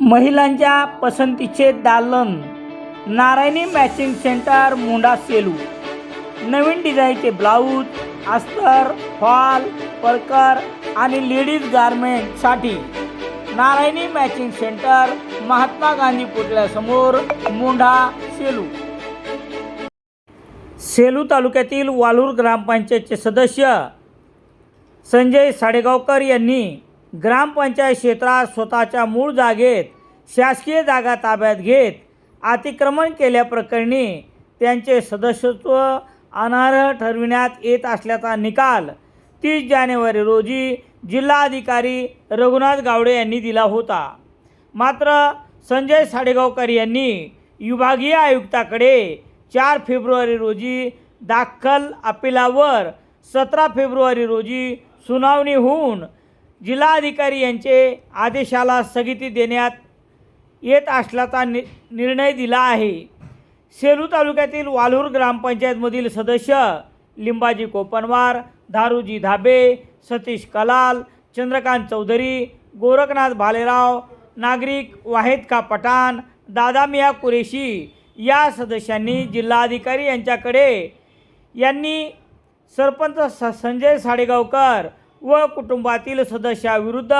महिलांच्या पसंतीचे दालन नारायणी मॅचिंग सेंटर मुंडा सेलू. नवीन डिझाईनचे ब्लाऊज अस्तर फॉल परकर आणि लेडीज गारमेंटसाठी नारायणी मॅचिंग सेंटर महात्मा गांधी पुतळ्यासमोर मुंढा सेलू. सेलू तालुक्यातील वालूर ग्रामपंचायतचे सदस्य संजय साडेगावकर यांनी ग्रामपंचायत क्षेत्रात स्वतःच्या मूळ जागेत शासकीय जागा ताब्यात घेत अतिक्रमण केल्याप्रकरणी त्यांचे सदस्यत्व अनारह ठरविण्यात येत असल्याचा निकाल तीस जानेवारी रोजी जिल्हाधिकारी रघुनाथ गावडे यांनी दिला होता. मात्र संजय साडेगावकर यांनी विभागीय आयुक्ताकडे चार फेब्रुवारी रोजी दाखल अपिलावर सतरा फेब्रुवारी रोजी सुनावणी होऊन जिल्हाधिकारी यांचे आदेशाला स्थगिती देण्यात येत असल्याचा नि निर्णय दिला आहे. सेलू तालुक्यातील वालूर ग्रामपंचायतमधील सदस्य लिंबाजी कोपनवार धारूजी धाबे सतीश कलाल चंद्रकांत चौधरी गोरखनाथ भालेराव नागरिक वाहेद का पठाण दादा मिया कुरेशी या सदस्यांनी जिल्हाधिकारी यांच्याकडे यांनी सरपंच स संजय साडेगावकर व कुटुंबातील सदस्याविरुद्ध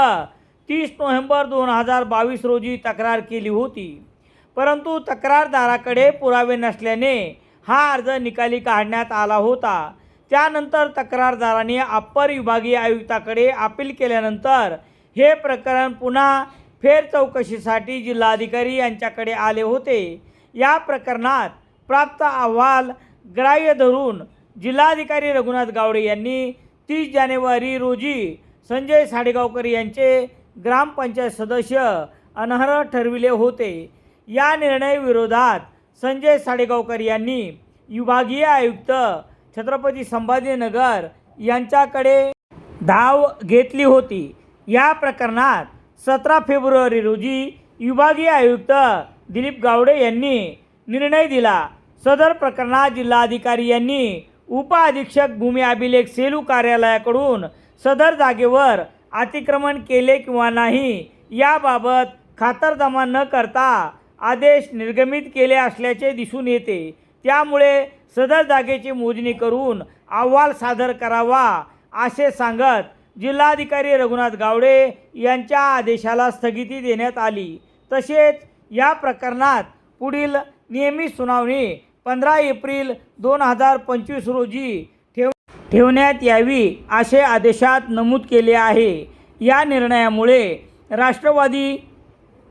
तीस नोव्हेंबर दोन हजार बावीस रोजी तक्रार केली होती. परंतु तक्रारदाराकडे पुरावे नसल्याने हा अर्ज निकाली काढण्यात आला होता. त्यानंतर तक्रारदाराने अप्पर विभागीय आयुक्ताकडे अपील केल्यानंतर हे प्रकरण पुन्हा फेर चौकशीसाठी जिल्हाधिकारी यांच्याकडे आले होते. या प्रकरणात प्राप्त अहवाल ग्राह्य धरून जिल्हाधिकारी रघुनाथ गावडे यांनी तीस जानेवारी रोजी संजय साडेगावकर यांचे ग्रामपंचायत सदस्य अनर्ह ठरविले होते. या निर्णयाविरोधात संजय साडेगावकर यांनी विभागीय आयुक्त छत्रपती संभाजीनगर यांच्याकडे धाव घेतली होती. या प्रकरणात सतरा फेब्रुवारी रोजी विभागीय आयुक्त दिलीप गावडे यांनी निर्णय दिला. सदर प्रकरणात जिल्हाधिकारी यांनी उपअधीक्षक भूमी अभिलेख सेलू कार्यालयाकडून सदर जागेवर अतिक्रमण केले किंवा नाही याबाबत खातरजमा न करता आदेश निर्गमित केले असल्याचे दिसून येते. त्यामुळे सदर जागेची मोजणी करून अहवाल सादर करावा असे सांगत जिल्हाधिकारी रघुनाथ गावडे यांच्या आदेशाला स्थगिती देण्यात आली. तसेच या प्रकरणात पुढील नियमित सुनावणी पंधरा एप्रिल दोन हजार पंचवीस रोजी ठेव ठेवण्यात यावी असे आदेशात नमूद केले आहे. या निर्णयामुळे राष्ट्रवादी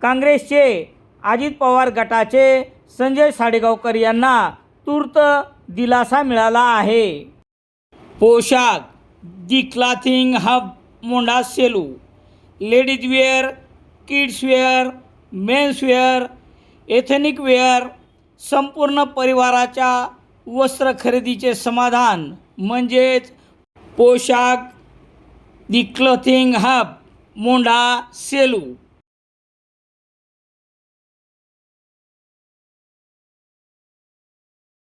काँग्रेसचे अजित पवार गटाचे संजय साडेगावकर यांना तूर्त दिलासा मिळाला आहे. Poshakh the clothing hub Mondha Selu ladies wear kids wear men's wear wear संपूर्ण परिवाराच्या वस्त्र खरेदीचे समाधान म्हणजेच पोशाख दी क्लथिंग हब मोंढा सेलू.